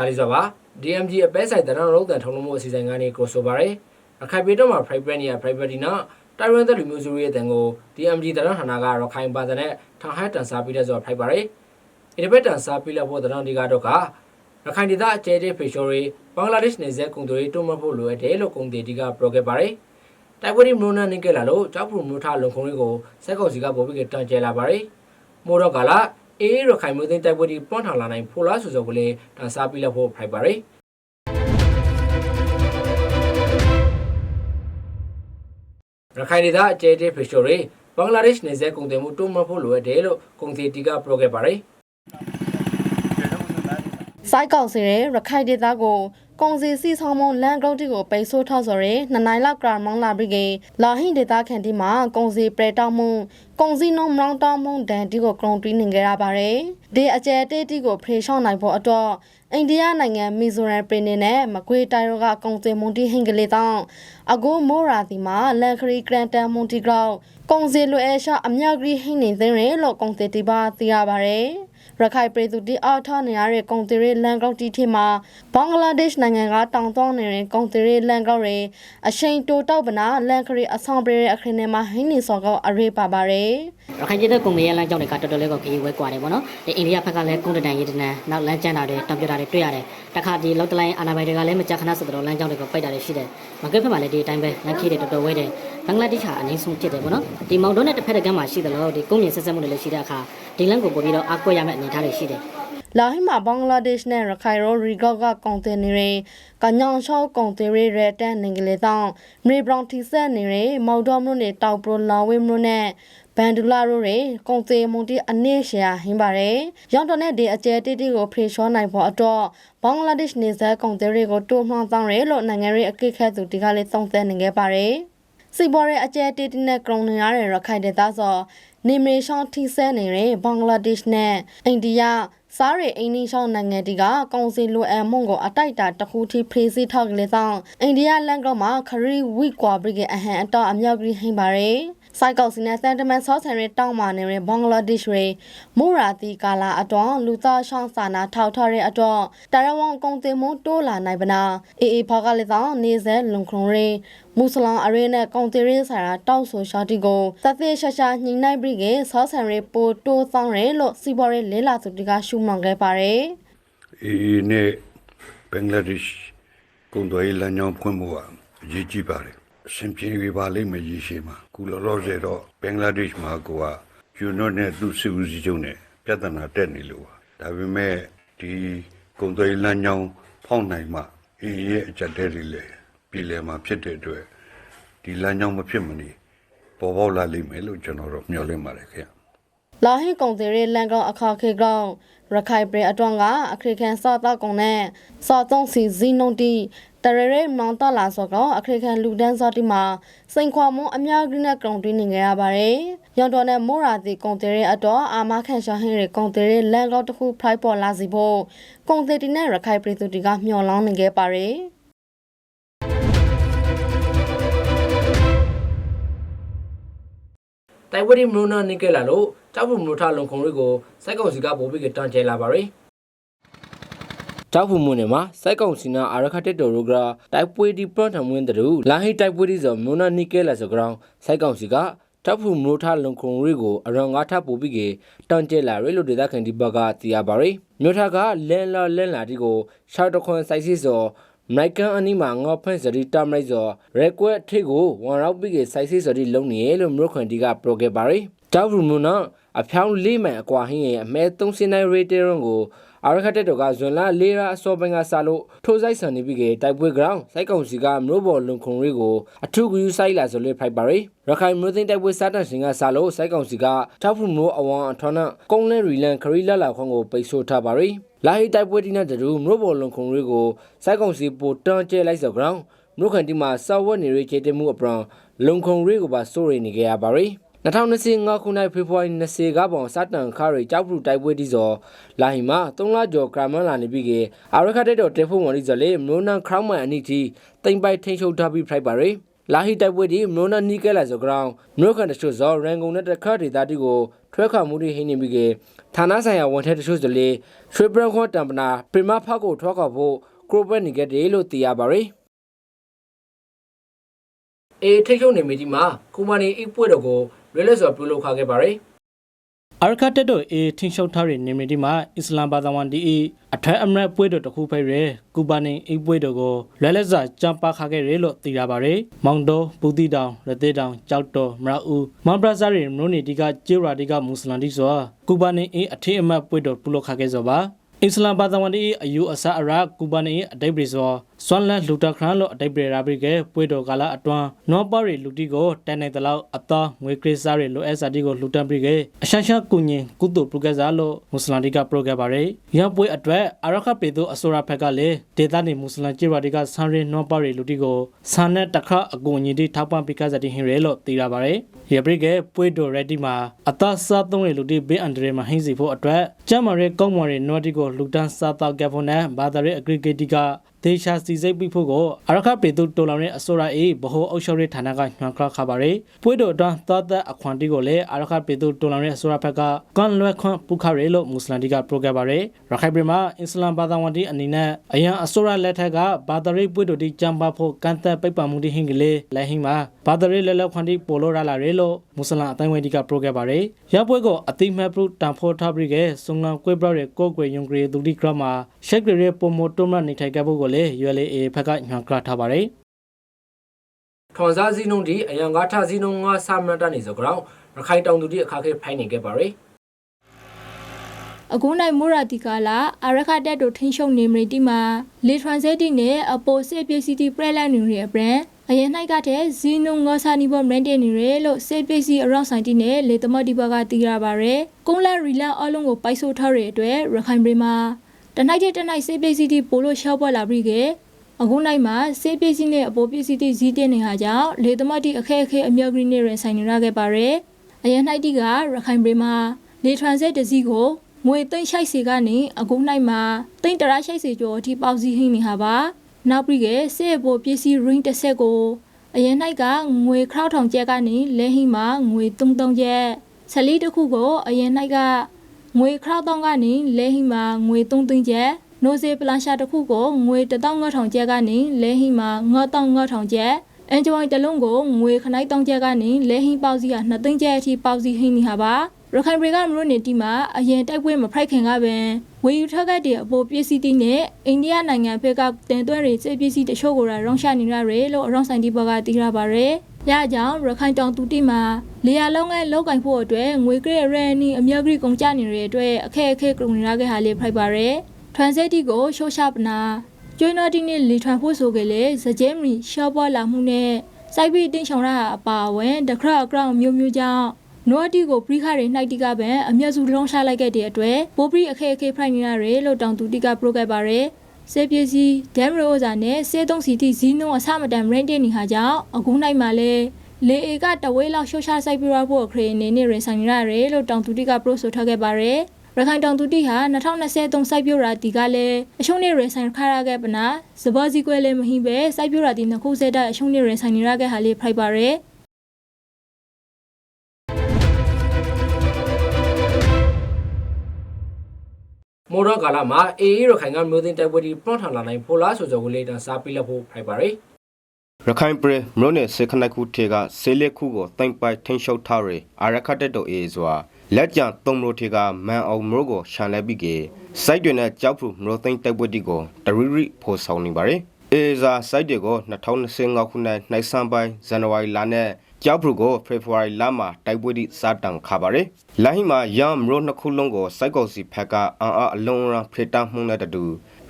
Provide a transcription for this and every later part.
ဒါလေးဆိုပါ DMG အပဲဆိုင်တရံလုံးတန်ထုံလုံးမှုအစီအစဉ်ကနေကိုဆိုပါရယ်ရခိုင်ပြည်တော့မှာ private နေရ private ဒီနော်တိုင်ဝမ်သက်လူမျိုးစုရဲ့တန်ကို DMG တရံဌာနကရခိုင်ပါတဲ့နဲ့ထောင်ဟတ်တန်စားပြီးတဲ့ဆိုဖိုက်ပါရယ်ဒီဘက်တန်စားပြီးလက်ဖို့တရံဒီကတော့ကရခိုင်ဒေသအကျဲတဲ့ဖေရှိုရီဘင်္ဂလားဒေ့ရှ်နယ်စပ်ကုန်သွယ်ရေးတွန်းမဖို့လိုအပ်တယ်လို့ကုန်သည်ဒီကပြောခဲ့ပါရယ်တိုက်ပွဲဒီမလို့နာနေကြလာလို့ကြောက်ဖို့မြို့ထလုံခုံလေးကိုစက်ကောင်စီကပေါ်ပြီးတန်ကျဲလာပါရယ်မိုးတော့ကလာ အေးရခိုင်မျိုးသိန်းတိုက်ပွဲဒီပွန့်ထောင်လာနိုင်ဖိုလားဆိုဆိုကလေးတန်စားပြီးလက်ဖို့ဖိုက်ပါရယ်ရခိုင်ဒေသအကျဲတဲ့ဖေရှိုရီဘင်္ဂလားဒေ့ရှ်နယ်စပ်ကုန်သွယ်မှုတွန်းမဖို့လိုအပ်တယ်လို့ကုန်သည်ဒီကပြောခဲ့ပါရယ်စိုက်ကောက်စီရဲရခိုင်ဒေသကို ကုန်စည်စီဆောင်မုံလန်ဂရုတ်တီကိုပိတ်ဆို့ထောက်ဆိုရဲနှစ်နိုင်လောက်ကရာမောင်းလာပြီးကလာဟင်ဒေသခန်တီမှာကုန်စည်ပရတောင်းမှုကုန်စည်နှုံမောင်းတောင်းမှုဒန်တီကိုကရုံတွင်းနေကြရပါတယ်ဒီအကျဲတေးတီကိုဖေရှောင်းနိုင်ဖို့အတွက်အိန္ဒိယနိုင်ငံမီဇိုရမ်ပြည်နယ်နဲ့မကွေးတိုင်းတို့ကကုန်စည်မွန်တီဟင်္ဂလီတောင်းအခုမိုးရာသီမှာလန်ခရီဂရန်တန်မွန်တီဂရောက်ကုန်စည်လွယ်အရှာအမြောက်ကြီးဟင်းနေသိရလို့ကုန်စည်တီပါသိရပါတယ် ရခိုင်ပြည်သူတိအားထားနေရတဲ့ကုန်သွယ်ရေးလန်ကောက်တီထမှာဘင်္ဂလားဒေ့ရှ်နိုင်ငံကတောင်တောနေတဲ့ကုန်သွယ်ရေးလန်ကောက်တွေအရှိန်တိုတောက်ပနာလန်ခရီအဆောင်ပြေတဲ့အခရင်ထဲမှာဟင်းနေစော်ကောက်အရေးပါပါတယ်ရခိုင်ပြည်နယ်ကုန်ရဲ့လမ်းကြောင်းတွေကတော်တော်လေးကိုခရီးဝဲကွာတယ်ပေါ့နော်ဒီအိန္ဒိယဘက်ကလည်းကုန်တန်ရေးတနန်နောက်လမ်းကျန်းတာတွေတံပြတာတွေတွေ့ရတယ်တခါဒီလောက်တလိုင်းအာနာဘိုင်တွေကလည်းမကြာခဏဆိုတော့လမ်းကြောင်းတွေကိုပိတ်တာတွေရှိတယ်မကွေးဘက်မှာလည်းဒီအတိုင်းပဲလမ်းခီးတွေတော်တော်ဝဲတယ်ဘင်္ဂလားဒေ့ရှ်ဟာအနည်းဆုံးဖြစ်တယ်ပေါ့နော်ဒီမောင်တုံးနဲ့တစ်ဖက်တစ်ကမ်းမှာရှိတယ်လို့ဒီကုန်မြင့်ဆက်ဆက်မှုတွေလည်းရှိတဲ့အခါဒီလမ်းကိုပို့ပြီးတော့အားကိုးရမယ့်အနေအထားတွေရှိတယ်လာဟိမှာဘင်္ဂလားဒေ့ရှ်နဲ့ရခိုင်ရောရီကောက်ကကုန်တင်နေရင်ကညောင်ချောက်ကုန်တင်ရတဲ့တန်နေကလေးတောင်းမြေဘရောင်တီဆက်နေရင်မော်တော်မြို့နယ်တောက်ပရိုလာဝေးမြို့နဲ့ဘန်ဒူလာတို့တွေကုန်တင်မုန်တီအနည်းရှယ်ဟင်းပါတယ်ရောင်းတော်နဲ့ဒီအကျဲတိတိကိုဖေရှောနိုင်ဖို့အတွက်ဘင်္ဂလားဒေ့ရှ်နေဆက်ကုန်တင်တွေကိုတိုးမှောင်းတောင်းရဲလို့နိုင်ငံရေးအကိတ်ခတ်သူဒီကလေးသုံးသပ်နေခဲ့ပါတယ် စီပေါ်ရဲ့အကျဲတေးတင်းနဲ့ကရုံနေရတဲ့ရခိုင်ဒေသဆိုနေမေရှောင်းထိဆဲနေတဲ့ဘင်္ဂလားဒေ့ရှ်နဲ့အိန္ဒိယစားရအိန္ဒိရှောင်းနိုင်ငံတီကကောင်စီလိုအပ်မှုကိုအတိုက်တာတစ်ခုထိဖေးစီထောက်ကလေးဆောင်အိန္ဒိယလန်ကောမှာခရီဝီကွာဘရိကအဟန်အတော့အမြောက်ကြီးဟင်းပါရယ် စိုက်ကောက်စီနဲ့စန်တမန်ဆော့ဆန်ရဲတောင်းမာနေတဲ့ဘင်္ဂလားဒေ့ရှ်ရေမူရာတီကာလာအတော့လူသားရှောင်းစာနာထောက်ထားတဲ့အတော့တရဝံကုန်တင်မှုတိုးလာနိုင်ပနာအေးအေးဖောက်ကလေးဆောင်နေစဲလုံခုံရေမုစလန်အရေးနဲ့ကုန်တင်ရေးဆိုင်ရာတောက်ဆိုရှာတီကိုသသေးရှာရှာညှိနှိုင်းပြီးကဆော့ဆန်ရဲပိုတိုးဆောင်ရဲလို့စီပေါ်ရဲလဲလာသူတီကရှုမှန်ခဲ့ပါတယ်အေးနဲ့ဘင်္ဂလားဒေ့ရှ်ကုန်သွယ်ရေးလမ်းကြောင်းဖွင့်ဖို့ကအရေးကြီးပါတယ် အရှင်ပြေပြပါလိမ့်မယ်ရရှိမှာကုလောလောဆယ်တော့ဘင်္ဂလားဒေ့ရှ်မှာကိုကယူနိုနဲ့သူ့စစ်ဦးစီးချုပ်နဲ့ပြဿနာတက်နေလို့ပါဒါပေမဲ့ဒီကုန်သွယ်ရေးလမ်းကြောင်းဖောက်နိုင်မှအေးရဲ့အကြက်တဲတွေလည်းပြည်လည်မှာဖြစ်တဲ့အတွက်ဒီလမ်းကြောင်းမဖြစ်မနေပေါ်ပေါက်လာလိမ့်မယ်လို့ကျွန်တော်တို့မျှော်လင့်ပါတယ်ခင်ဗျလာဟင်ကုန်တဲ့လန်ကောင်အခါခေကောင်ရခိုင်ပြည်အတွန်းကအခရိကန်စောတော့ကုန်နဲ့စောသုံးစီဇီနုံတီ တရရဲမောင်တလာစောကအခရိကန်လူဒန်းစောတီမှာစိန်ခွာမုံအများကြီးနဲ့ကုန်တွင်းနေကြရပါတယ်။ရောင်တော်နဲ့မိုးရာတီကုန်တဲ့အတွက်အာမခန့်ရှာဟင်းတွေကုန်တဲ့လန်ကောင်တစ်ခုဖိုက်ပေါ်လာစီဖို့ကုန်တဲ့တီနဲ့ရခိုင်ပြည်သူတီကမျှော်လောင်းနေခဲ့ပါတယ်။တိုင်ဝရီမလို့နာနေကြလာလို့ကြောက်ဖို့မလို့ထလုံခုံတွေကိုစိုက်ကောင်စီကပို့ပြီးတန်ကျဲလာပါရယ် ကြောက်ဖို့မွန်းနေမှာစိုက်ကောင်စီနာအာရခတက်တော်ရိုဂရာတိုက်ပွဲဒီပရန်ထမွင်းတူလာဟိတိုက်ပွဲဒီဆိုမလို့နာနေကြလာဆိုကောင်စိုက်ကောင်စီကတောက်ဖို့မလို့ထလုံခုံတွေကိုအရောင်ငါထပို့ပြီးကတန်ကျဲလာရယ်လို့ဒေသခံဒီဘက်ကသိရပါရယ်မြို့ထကလဲလာလဲလာဒီကိုရှောက်တခွန်စိုက်စီဆိုမိုက်ကန်အနီမှာငေါဖန့်စရီတမ်လိုက်ဆိုရက်ကွက်ထိတ်ကိုဝန်ရောက်ပြီးကစိုက်စီစရီလုံးနေရလို့မြို့ခွန်ဒီကပရိုခဲ့ပါရယ်တောက်ဘူးမနော်အဖြောင်းလေးမှန်အကွာဟင်းရဲ့အမဲ3စင်းနိုင်ရေတေရွန်ကို အာရခတက်တော်ကဇွန်လလေးရာအစောပိုင်းကစလို့ထိုးဆိုင်ဆန်နေပြီးကတိုက်ပွဲ ground စိုက်ကောင်စီကမြို့ပေါ်လုံခုံရေးကိုအထုကူယူဆိုင်လာဆိုလေဖိုက်ပါရယ်ရခိုင်မြို့သိမ်းတိုက်ပွဲစတင်စဉ်ကစလို့စိုက်ကောင်စီကတောက်ဘူးမိုးအဝန်အထောင်းနဲ့ကုန်းလဲရီလန်ခရီလာလာခွန်ကိုပိတ်ဆို့ထားပါရယ်လာဟိတိုက်ပွဲဒီနဲ့တူမြို့ပေါ်လုံခုံရေးကိုစိုက်ကောင်စီပိုတန်းကျဲလိုက်ဆို ground မြို့ခံတီမှာစောက်ဝက်နေရေးချေတမှုအပရန်လုံခုံရေးကိုပါစိုးရိမ်နေကြရပါရယ် 2025ခုနှစ်ဖေဖော်ဝါရီ20ကပုံစတန်ခါရီကြောက်ဖူတိုက်ပွဲတီစောလာဟီမှာ3လကျော်ကရမန်လာနေပြီးကအာရခတက်တော်တေဖို့ဝန်လီဇလေမိုနန်ခရောင်းမန်အနိတီတိမ်ပိုက်ထိန်ချုပ်ထားပြီးဖိုက်ပါရယ်လာဟီတိုက်ပွဲဒီမနိုနာနီကဲလာဇောဂရောင်းမြို့ကန်တချို့ဇောရန်ကုန်နဲ့တခါဒေတာတီကိုထွဲခါမှုတွေဟင်းနေပြီးကဌာနဆိုင်ရာဝန်ထမ်းတချို့စလေရွှေပရခွန်တမ်ပနာပရမဖောက်ကိုထွဲခါဖို့ကရိုဘတ်နီကတဲ့လို့သိရပါရယ်အေထိတ်ချုံနေမီဒီမှာကုမ္ပဏီအိပွဲတော်ကို လွဲလွဲစွာပြုလုပ်ခခဲ့ပါရယ်အာရခတ်တက်တို့အေထင်းရှုပ်ထားတဲ့နေမီဒီမှာအစ္စလာမ်ဘာသာဝင်ဒီအအထက်အမရပွဲတော်တစ်ခုဖိတ်ရဲကူပါနေအိပွဲတော်ကိုလွဲလက်စွာကြံပါခခဲ့ရဲလို့သိရပါတယ်။မောင်တော်ပူတီတောင်ရသေးတောင်ကြောက်တော်မရဦးမောင်ဘရာဇာရီမနိုနီတီကကျေရာတီကမွတ်စလန်တီဆိုကူပါနေအေအထက်အမတ်ပွဲတော်ပြုလုပ်ခခဲ့စောပါအစ္စလာမ်ဘာသာဝင်ဒီအယူအဆအရာကူပါနေအတိတ်ပြည်ဆို ဆွမ်လန်လူတခရန်လို့အတိတ်ပြည်ရာဘိကပွဲတော်ကလာအတွန်းနောပါရီလူတီကိုတန်နိုင်တလောက်အသားငွေခရစ်စားရီလိုအက်စာတီကိုလူတန်ပြီးကအရှန်ရှာကုညင်ကုတုပရိုကစားလို့မွတ်စလန်တီကပရိုကပါရယ်ရန်ပွဲအတွက်အရခပေသူအစိုးရဖက်ကလည်းဒေသနေမွတ်စလန်ကြေရာတီကဆန်ရီနောပါရီလူတီကိုဆန်နဲ့တခါအကူအညီတီထောက်ပံ့ပြီးကစားတီဟင်ရဲလို့သိရပါရယ်ရဘိကပွဲတော်ရက်တီမှာအသားစားသုံးရီလူတီဘေးအန်ဒရီမှာဟင်းစီဖို့အတွက်ကျမ်းမာရဲကောင်းမွန်ရဲနော်တီကိုလူတန်စားတော့ကက်ဖို့နဲ့ဘာသာရဲအဂရီဂေတီက ဒေရှာစီစိတ်ပြီးဖို့ကိုအရခပေသူတိုလောင်ရဲ့အစိုးရအေးဗဟိုအုပ်ချုပ်ရေးဌာနကညွှန်ခခပါရယ်ပွေးတော်အတွန်းသောသက်အခွန်တီကိုလည်းအရခပေသူတိုလောင်ရဲ့အစိုးရဘက်ကကန်လွဲခွန်ပုခရဲလို့မွတ်စလန်တီကပရိုဂရမ်ပါရယ်ရခိုင်ပြည်မှာအစ္စလာမ်ဘာသာဝင်တီအနေနဲ့အရန်အစိုးရလက်ထက်ကဘာသာရေးပွေးတော်တီကြံပါဖို့ကန်သက်ပိတ်ပံမှုတီဟင်ကလေးလက်ဟင်းမှာဘာသာရေးလက်လက်ခွန်တီပိုလို့ရလာရဲလို့မွတ်စလန်အတိုင်းဝိုင်းတီကပရိုဂရမ်ပါရယ်ရပွဲကိုအတိမတ်ပရုတန်ဖို့ထားပြီးကဆုံလန်ကွေဘရရဲ့ကိုကွေယုံကရီဒူတီကရမှာရှက်ဂရီပိုမိုတိုမနေထိုင်ခဲ့ဖို့ကိုလည်း ULA ဖက်ကညွှန်ကြားထားပါတယ်ထွန်စားစည်းနှုန်းဒီအယံကားထစည်းနှုန်းငါစာမနတနေစောကြောင်းရခိုင်တောင်သူတိအခါခဲဖိုင်းနေခဲ့ပါရယ်အခုနိုင်မိုရာတီကာလာအရခတက်တို့ထင်းရှုံနေမရီတီမှာလေထရန်ဆဲတီနဲ့အပိုစေပစ္စည်းတီပရက်လက်နေရဘရန်အရင်၌ကတဲ့ဇီနုံငေါဆာနီဘောမရန်တင်နေရလို့စေပစ္စည်းအရောက်ဆိုင်တီနဲ့လေသမတ်ဒီဘကတီးရပါရယ်ကုန်းလက်ရီလန်အလုံးကိုပိုက်ဆို့ထားရတဲ့အတွက်ရခိုင်ပြည်မှာ တနိုင်တဲ့တနိုင်စေပစ္စည်းတီပိုလို့ရှောက်ပွက်လာပြီးကအခုနိုင်မှာစေပစ္စည်းနဲ့အပိုပစ္စည်းတီဇီးတင်နေတာကြောင့်လေသမတ်တီအခက်အခဲအမြောက်ကြီးနဲ့ရဆိုင်နေရခဲ့ပါရယ်အရင်၌တီကရခိုင်ပြည်မှာလေထရန်ဆဲတစည်းကိုငွေသိန်းရှိုက်စီကနေအခုနိုင်မှာသိန်းတရာရှိုက်စီကျော်အထိပေါက်စီဟင်းနေဟာပါနောက်ပြီးကစေဘောပစ္စည်း ring တစ်ဆက်ကိုအရင်၌ကငွေခောက်ထောင်ကျက်ကနေလဲဟင်းမှာငွေ33ကျက်ဆက်လီတစ်ခုကိုအရင်၌က ငွေခောက်တောင်းကနေလဲဟင်းမှာငွေ3သိန်းကျက်နိုဇေပလန်ရှာတစ်ခုကိုငွေ15000ကျက်ကနေလဲဟင်းမှာ9500ကျက်အန်ဂျွိုင်းတစ်လုံးကိုငွေခနိုင်တောင်းကျက်ကနေလဲဟင်းပေါက်စီက2သိန်းကျက်အထိပေါက်စီဟင်းနေဟာပါရခိုင်ပြည်ကမလို့နေတီမှာအရင်တိုက်ပွဲမဖိုက်ခင်ကပင်ဝေယူထက်ကတဲ့အပေါ်ပစ္စည်းတီနဲ့အိန္ဒိယနိုင်ငံဘက်ကတင်သွင်းရေးစစ်ပစ္စည်းတချို့ကိုရောင်းချနေရတယ်လို့အရောင်းဆိုင်ဒီဘက်ကသိရပါရယ်။ ရကြောင်ရခိုင်တောင်တူတီမှာလေယာလုံးငယ်လောက်ကင်ဖို့အတွက်ငွေကရရဲနီအမြောက်ကြီးကုန်ကြနေတဲ့အတွက်အခက်အခဲကြုံနေရခဲ့ဟာလေးဖိုက်ပါရယ်။ထွန်စက်တီကိုရှိုးချပနာကျွေးနော်တီနဲ့လီထွန်ဖို့ဆိုကြလေစကြဲမီရှော့ပေါ်လာမှုနဲ့စိုက်ပြီးတင်းချောင်ရအပါအဝင်တခရအကောင့်မျိုးမျိုးကြောင့်နိုအတီကိုပရိခါတွေနှိုက်တီကပန်အမျက်စုလုံးရှာလိုက်ခဲ့တဲ့အတွက်ပိုးပရိအခက်အခဲဖိုက်နေရတယ်လို့တောင်သူတီကပရိုခဲ့ပါရယ် စေပစ္စည်းဒမ်ရိုဇာနဲ့စေသုံးစီတီဇီနုံအဆမတန်ရန်တင်နေဟာကြောင့်အခုနိုင်မှာလဲလေအေကတဝဲလောက်ရှော့ချဆိုင်ပြရဖို့အခရေအနေနဲ့ရင်ဆိုင်ရရတယ်လို့တောင်သူတီကပရိုဆိုထားခဲ့ပါရယ်ရခိုင်တောင်သူတီဟာ2023စိုက်ပြရာတီကလည်းအရှုံးနဲ့ရင်ဆိုင်ခါရခဲ့ပနာစဘောစီကွဲလည်းမဟိပဲစိုက်ပြရာတီနှစ်ခုစက်တဲ့အရှုံးနဲ့ရင်ဆိုင်နေရခဲ့ဟာလေးဖိုက်ပါရ မော်ဒကာလာမှာအေအေရခိုင်ကမျိုးသိန်းတိုက်ပွဲဒီပရော့ထန်လာနိုင်ဖိုလားဆိုကြောကိုလေတန်စားပြီးလက်ဖို့ဖိုက်ပါရယ်ရခိုင်ပြည်မြို့နယ်စေခနခုထေကဆေးလက်ခုကိုတိုင်ပိုက်ထင်းရှုပ်ထားရအာရခတ်တက်တော်အေးစွာလက်ကြံသုံးမျိုးထေကမန်အောင်မျိုးကိုရှန်လဲပြီးကေစိုက်တွင်နဲ့ကြောက်ဖူမျိုးသိန်းတိုက်ပွဲတီကိုတရီရီဖိုးဆောင်နေပါရယ်အေဇာစိုက်တွေကို2025ခုနှစ်နိုင်ဆန်ပိုင်းဇန်နဝါရီလနဲ့ ကြောက်ဖူကိုဖေဖော်ဝါရီလမှာတိုက်ပွဲတီစတင်ခါပါရယ်လိုင်းမှာရမ်မျိုးနှစ်ခုလုံးကိုစိုက်ကောက်စီဖက်ကအန်အားအလုံးရန်ဖေတာမှုနဲ့တူ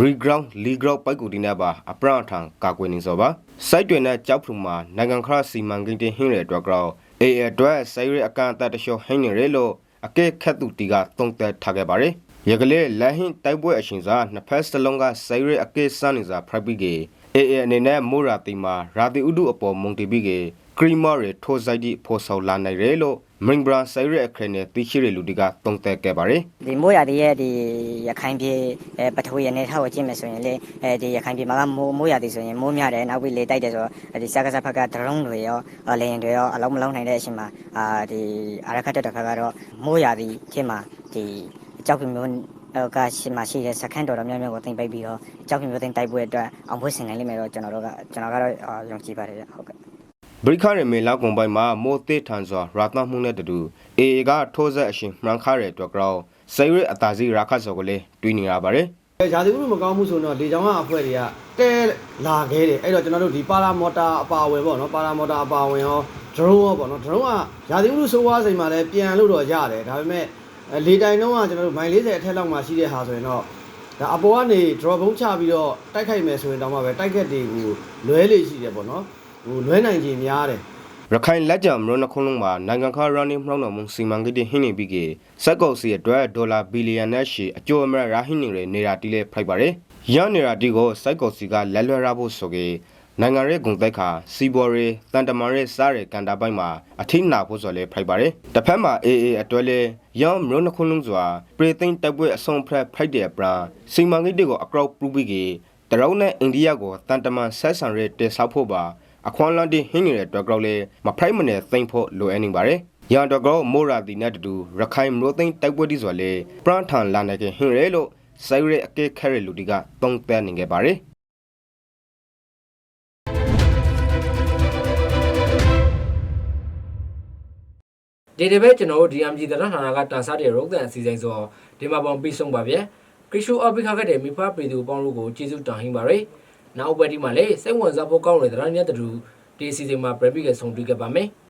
reground leground ပိုက်ကူတီနဲ့ပါအပရထံကာကွယ်နေစောပါစိုက်တွေနဲ့ကြောက်ဖူမှာနိုင်ငံခရစီမံကိန်းတင်ဟင်းတဲ့အတွက်ကြောင့်အေအအတွက်စိုက်ရအကန်အတတလျှော်ဟင်းနေရလို့အကဲခတ်သူတီကတုံးသက်ထားခဲ့ပါတယ်ရကလေးလက်ဟင်းတိုက်ပွဲအရှင်စားနှစ်ဖက်စလုံးကစိုက်ရအကဲစမ်းနေစားဖရိုက်ပြီးကေအေအအနေနဲ့မိုးရာတီမှာရာတီဥဒုအပေါ်မုန်တီပြီးကေ ကရီမာရီထိုဇိုက်ဒီဖော်ဆော်လာနိုင်တယ်လို့မင်္ဂလာဆိုင်ရအခရနဲ့တိရှိရလူတွေကတုံးသက်ခဲ့ပါတယ်ဒီမိုးရတဲ့ရဲ့ဒီရခိုင်ပြည်အဲပထဝီအနေထားကိုကြည့်မယ်ဆိုရင်လေအဲဒီရခိုင်ပြည်မှာကမိုးမိုးရသည်ဆိုရင်မိုးများတယ်နောက်ပြီးလေတိုက်တယ်ဆိုတော့ဒီစကားစဖက်ကဒရုန်းတွေရောလေရင်တွေရောအလုံးမလုံးနိုင်တဲ့အချိန်မှာအာဒီအာရခတ်တဲ့တစ်ခါကတော့မိုးရသည်ဖြစ်မှာဒီကြောက်ပြမျိုးကရှိမှရှိတဲ့စခန်းတော်တော်များများကိုတင်ပိတ်ပြီးတော့ကြောက်ပြမျိုးတင်တိုက်ပွဲအတွက်အောင်ပွဲဆင်နိုင်လိမ့်မယ်တော့ကျွန်တော်တို့ကကျွန်တော်ကတော့ယုံကြည်ပါတယ်ဟုတ်ကဲ့ ဗရိခရမေလောက်ကွန်ပိုင်မှာမိုးသေးထန်စွာရာသမှုနဲ့တူအေအေကထိုးဆက်အရှင်မှန်ခါရတဲ့အတွက်ကြောင့်ဆိုင်ရအတာစီရာခတ်စော်ကလေးတွင်းနေရပါတယ်ရာသီဥတုမကောင်းမှုဆိုတော့လေကြောင်းကအဖွဲ့တွေကတဲလာခဲ့တယ်အဲ့တော့ကျွန်တော်တို့ဒီပါရာမော်တာအပါအဝင်ပေါ့နော်ပါရာမော်တာအပါအဝင်ရောဒရုန်းရောပေါ့နော်ဒရုန်းကရာသီဥတုဆိုးဝါးစိန်မှာလည်းပြန်လို့တော့ရတယ်ဒါပေမဲ့အဲလေတိုင်တုံးကကျွန်တော်တို့မိုင်40အထက်လောက်မှာရှိတဲ့ဟာဆိုရင်တော့ဒါအပေါ်ကနေ drop ဘုံချပြီးတော့တိုက်ခိုက်မယ်ဆိုရင်တောင်မှပဲတိုက်ခက်တွေကိုလွဲလေရှိတယ်ပေါ့နော် ဟိုလွဲနိုင်ခြင်းများတယ်ရခိုင်လက်ကျမရနခုံးလုံးမှာနိုင်ငံခါရန်နီမှောင်းတော်မူစီမံကိန်းဟင်းနေပြီးကစက်ကုတ်စီအတွက်ဒေါ်လာဘီလီယံနဲ့ရှိအကျိုးအမရရာဟင်းနေရနေတာတီးလဲဖိုက်ပါတယ်။ရန်နေတာတီကိုစက်ကုတ်စီကလက်လွှဲရဖို့ဆိုကေနိုင်ငံရဲ့ဂုံတိုက်ခါစီဘော်ရီတန်တမာရဲ့စားရဲကန်တာပိုင်းမှာအထိနာဖို့ဆိုလဲဖိုက်ပါတယ်။တစ်ဖက်မှာအေအေအတွဲလဲရန်မရနခုံးလုံးစွာပရိသိန်းတိုက်ပွဲအဆုံးဖရက်ဖိုက်တဲ့ပရာစီမံကိန်းတွေကိုအကောက်ပူပြီးကေတရုတ်နဲ့အိန္ဒိယကိုတန်တမန်ဆက်ဆံရဲတေဆောက်ဖို့ပါ အခွန်လန်တီဟင်းနေတဲ့အတွက်ကြောင့်လေမဖိုက်မနဲ့သိမ့်ဖို့လိုအပ်နေပါတယ်။ရန်တော်ကောမိုရာတီနဲ့တူရခိုင်မျိုးသိန်းတိုက်ပွဲတီဆိုလေပရန်ထန်လာနေကဟင်းရဲလို့ဆိုင်ရဲအကဲခဲရလူတီကတုံးသက်နေခဲ့ပါတယ်။ဒီတစ်ပတ်ကျွန်တော်တို့ DMG သရဌာနကတန်စားတဲ့ရုပ်သံအစီအစဉ်ဆိုဒီမှာပုံပြီးဆုံးပါဗျ။ခရစ်ရှူအော်ပိခါကတဲ့မိဖပြည်သူပေါင်းတို့ကိုကျေးဇူးတင်ဟင်းပါရယ်။ နောက်ပတ်ဒီမှာလည်းစိတ်ဝင်စားဖို့ကောင်းတဲ့သရညက်တူဒီအစီအစဉ်မှာပြပြကဆုံးတွေ့ခဲ့ပါမယ်။